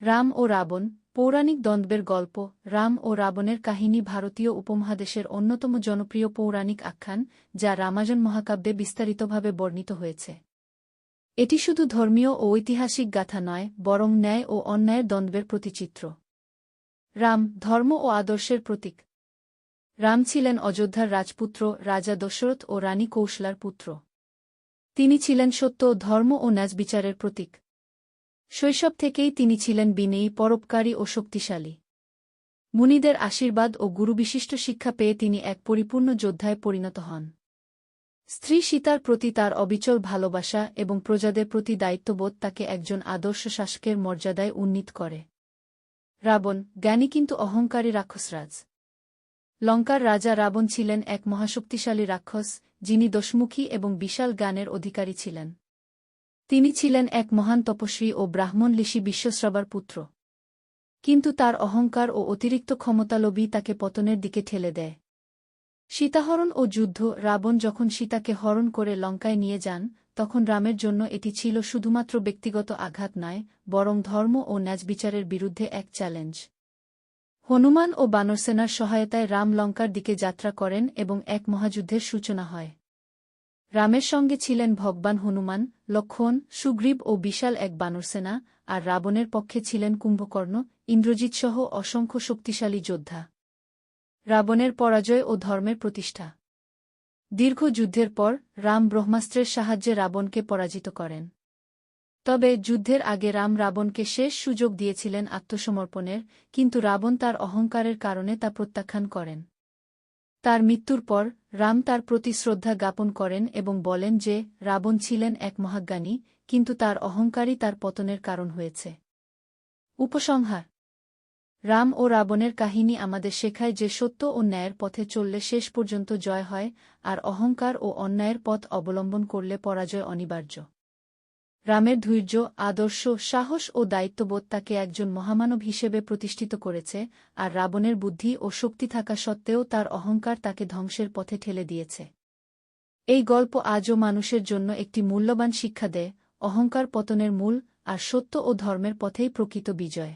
রাম ও রাবণ, পৌরাণিক দ্বন্দ্বের গল্প, রাম ও রাবণের কাহিনী ভারতীয় উপমহাদেশের অন্যতম জনপ্রিয় পৌরাণিক আখ্যান, যা রামায়ণ মহাকাব্যে বিস্তারিতভাবে বর্ণিত হয়েছে। এটি শুধু ধর্মীয় ও ঐতিহাসিক গাথা নয়, বরং ন্যায় ও অন্যায়ের দ্বন্দ্বের প্রতিচিত্র। রাম, ধর্ম ও আদর্শের প্রতীক। রাম ছিলেন অযোধ্যার রাজপুত্র, রাজা দশরথ ও রানী কৌশলার পুত্র। তিনি ছিলেন সত্য, ধর্ম ও ন্যাজ বিচারের প্রতীক। শৈশব থেকেই তিনি ছিলেন বিনেয়ী, পরোপকারী ও শক্তিশালী। মুনিদের আশীর্বাদ ও গুরুবিশিষ্ট শিক্ষা পেয়ে তিনি এক পরিপূর্ণ যোদ্ধায় পরিণত হন। স্ত্রী সীতার প্রতি তার অবিচল ভালোবাসা এবং প্রজাদের প্রতি দায়িত্ববোধ তাকে একজন আদর্শ শাসকের মর্যাদায় উন্নীত করে। রাবণ, জ্ঞানী কিন্তু অহংকারী রাক্ষসরাজ। লঙ্কার রাজা রাবণ ছিলেন এক মহাশক্তিশালী রাক্ষস যিনি দশমুখী এবং বিশাল জ্ঞানের অধিকারী ছিলেন। তিনি ছিলেন এক মহান তপস্বী ও ব্রাহ্মণ ঋষি বিশ্বশ্রবার পুত্র। কিন্তু তার অহংকার ও অতিরিক্ত ক্ষমতালোভী তাকে পতনের দিকে ঠেলে দেয়। সীতাহরণ ও যুদ্ধ, রাবণ যখন সীতাকে হরণ করে লঙ্কায় নিয়ে যান, তখন রামের জন্য এটি ছিল শুধুমাত্র ব্যক্তিগত আঘাত নয়, বরং ধর্ম ও ন্যাজ বিচারের বিরুদ্ধে এক চ্যালেঞ্জ। হনুমান ও বানরসেনার সহায়তায় রাম লঙ্কার দিকে যাত্রা করেন এবং এক মহাযুদ্ধের সূচনা হয়। রামের সঙ্গে ছিলেন ভগবান হনুমান, লক্ষণ, সুগ্রীব ও বিশাল এক বানরসেনা, আর রাবণের পক্ষে ছিলেন কুম্ভকর্ণ ইন্দ্রজিৎসহ অসংখ্য শক্তিশালী যোদ্ধা। রাবণের পরাজয় ও ধর্মের প্রতিষ্ঠা। দীর্ঘ যুদ্ধের পর, রাম ব্রহ্মাস্ত্রের সাহায্যে রাবণকে পরাজিত করেন। তবে যুদ্ধের আগে রাম রাবণকে শেষ সুযোগ দিয়েছিলেন আত্মসমর্পণের, কিন্তু রাবণ তার অহংকারের কারণে তা প্রত্যাখ্যান করেন। তার মৃত্যুর পর রাম তার প্রতি শ্রদ্ধা জ্ঞাপন করেন এবং বলেন যে, রাবণ ছিলেন এক মহাজ্ঞানী, কিন্তু তার অহংকারই তার পতনের কারণ হয়েছে। উপসংহার। রাম ও রাবণের কাহিনী আমাদের শেখায় যে সত্য ও ন্যায়ের পথে চললে শেষ পর্যন্ত জয় হয়, আর অহংকার ও অন্যায়ের পথ অবলম্বন করলে পরাজয় অনিবার্য। রামের ধৈর্য, আদর্শ, সাহস ও দায়িত্ববোধ তাকে একজন মহামানব হিসেবে প্রতিষ্ঠিত করেছে, আর রাবণের বুদ্ধি ও শক্তি থাকা সত্ত্বেও তার অহংকার তাকে ধ্বংসের পথে ঠেলে দিয়েছে। এই গল্প আজও মানুষের জন্য একটি মূল্যবান শিক্ষা দেয়, অহংকার পতনের মূল আর সত্য ও ধর্মের পথেই প্রকৃত বিজয়।